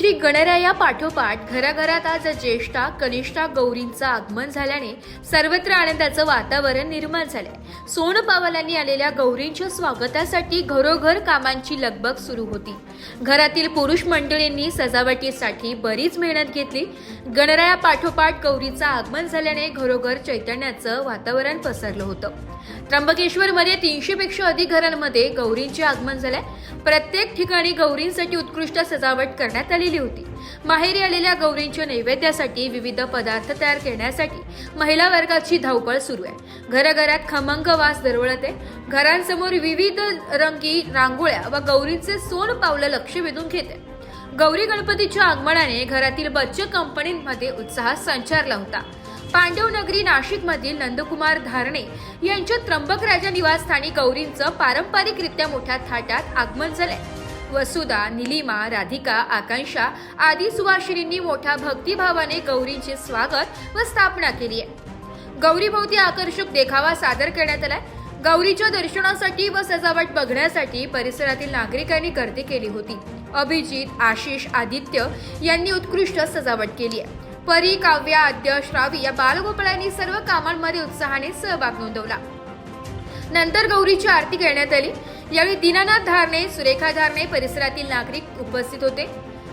श्री गणराया पाठोपाठ घराघरात आज ज्येष्ठा कनिष्ठा गौरींचं आगमन झाल्याने सर्वत्र आनंदाचं वातावरण निर्माण झालंय. सोन पावलांनी आलेल्या गौरींच्या स्वागतासाठी घरोघर कामांची लगबग सुरू होती. घरातील पुरुष मंडळींनी सजावटीसाठी बरीच मेहनत घेतली. गणराया पाठोपाठ गौरीचं आगमन झाल्याने घरोघर चैतन्याचं वातावरण पसरलं होतं. त्र्यंबकेश्वरमध्ये तीनशे पेक्षा अधिक घरांमध्ये गौरींचे आगमन झालंय. प्रत्येक ठिकाणी गौरींसाठी उत्कृष्ट सजावट करण्यात आली केली होती. माहेरी आलेल्या गौरींच्या नैवेद्यासाठी विविध पदार्थ तयार करण्यासाठी महिला वर्गाची धावपळ सुरू आहे. घराघरात खमंग वास दरवळत आहे. घरांसमोर विविध रंगी रांगोळ्या व गौरींचे सोन पावलं लक्ष वेधून घेते गौरी गणपतीच्या आगमनाने घरातील बच्च कंपनीमध्ये उत्साह संचारला होता. पांडव नगरी नाशिक मधील नंदकुमार धारणे यांच्या त्र्यंबक राजा निवासस्थानी गौरींचं पारंपरिकरित्या मोठ्या थाटात आगमन झालंय. वसुधा निलिमा राधिका आकांक्षा आदी सुवासिनींनी मोठ्या भक्तिभावाने गौरींचे स्वागत व स्थापना केली आहे. गौरीभोवती आकर्षक देखावा सादर करण्यात आलाय. गौरीच्या दर्शनासाठी व सजावट बघण्यासाठी परिसरातील नागरिकांनी गर्दी केली होती. अभिजित आशिष आदित्य यांनी उत्कृष्ट सजावट केली आहे. परी काव्या आद्य श्रावी या बालगोपाळांनी सर्व कामांमध्ये उत्साहाने सहभाग नोंदवला. नंतर गौरीची आरती करण्यात आली. यावेळी दीनानाथ धारणे सुरेखा धारणे परिसरातील नागरिक उपस्थित होते.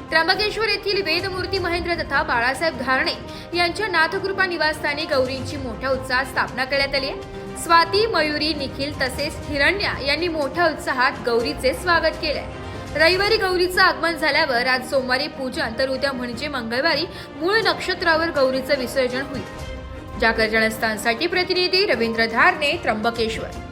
त्र्यंबकेश्वर येथील वेदमूर्ती महेंद्र तथा बाळासाहेब धारणे यांच्या नाथकृपा निवासस्थानी गौरींची मोठ्या उत्साहात स्थापना करण्यात आली आहे. स्वाती मयुरी निखिल तसेच हिरण्या यांनी मोठ्या उत्साहात गौरीचे स्वागत केले रविवारी गौरीचं आगमन झाल्यावर आज सोमवारी पूजन तर उद्या म्हणजे मंगळवारी मूळ नक्षत्रावर गौरीचं विसर्जन होईल. जागर जनस्थानसाठी प्रतिनिधी रवींद्र धारणे त्र्यंबकेश्वर.